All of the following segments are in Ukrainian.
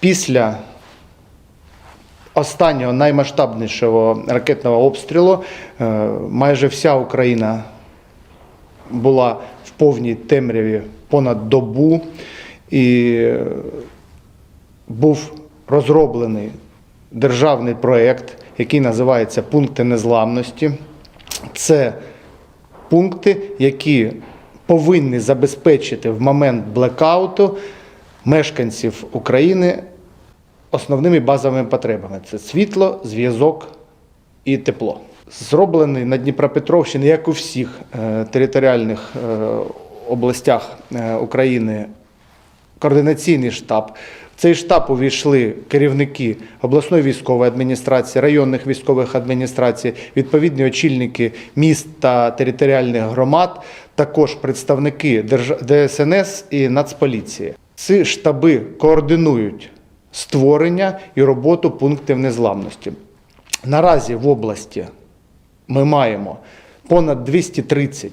Після останнього наймасштабнішого ракетного обстрілу е, майже вся Україна була в повній темряві понад добу, і е, був розроблений державний проєкт, який називається Пункти незламності. Це пункти, які повинні забезпечити в момент блекауту мешканців України основними базовими потребами: це світло, зв'язок і тепло. Зроблений на Дніпропетровщині, як у всіх е, територіальних е, областях е, України, координаційний штаб. В цей штаб увійшли керівники обласної військової адміністрації, районних військових адміністрацій, відповідні очільники міст та територіальних громад, також представники ДСНС і Нацполіції. Ці штаби координують створення і роботу пунктів незламності. Наразі в області ми маємо понад 230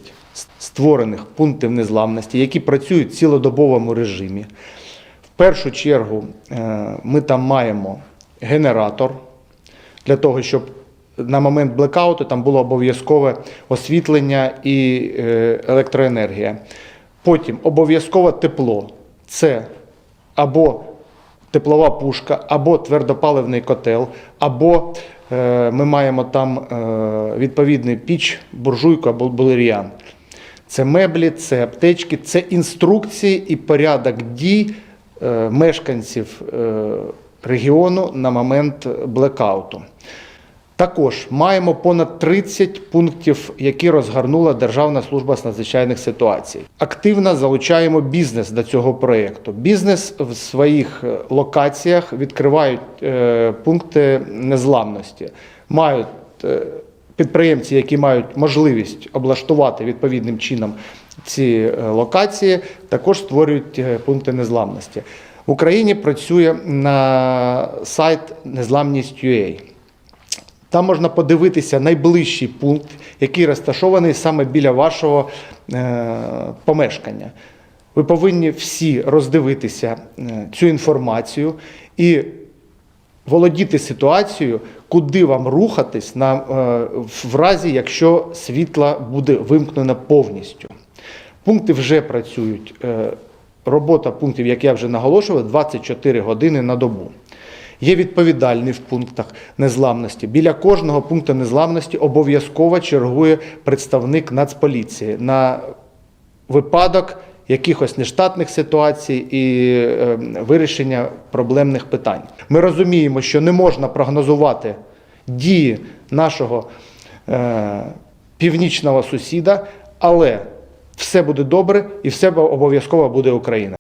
створених пунктів незламності, які працюють в цілодобовому режимі. В першу чергу е, ми там маємо генератор для того, щоб на момент блекауту там було обов'язкове освітлення і е, електроенергія. Потім обов'язково тепло. Це або теплова пушка, або твердопаливний котел, або е, ми маємо там е, відповідний піч, буржуйку або балеріан. Це меблі, це аптечки, це інструкції і порядок дій е, мешканців регіону на момент блекауту. Також маємо понад 30 пунктів, які розгорнула Державна служба з надзвичайних ситуацій. Активно залучаємо бізнес до цього проєкту. Бізнес в своїх е, локаціях відкривають е, пункти незламності, мають е, підприємці, які мають можливість облаштувати відповідним чином ці локації, також створюють пункти незламності. В Україні працює на сайт незламність.ua. Там можна подивитися найближчий пункт, який розташований саме біля вашого е, помешкання. Ви повинні всі роздивитися е, цю інформацію і володіти ситуацією, куди вам рухатись на, е, в разі, якщо світла буде вимкнено повністю. Пункти вже працюють. Робота пунктів, як я вже наголошував, 24 години на добу. Є відповідальний в пунктах незламності. Біля кожного пункту незламності обов'язково чергує представник Нацполіції на випадок якихось нештатних ситуацій і е, вирішення проблемних питань. Ми розуміємо, що не можна прогнозувати дії нашого е, північного сусіда, але все буде добре і все обов'язково буде Україна.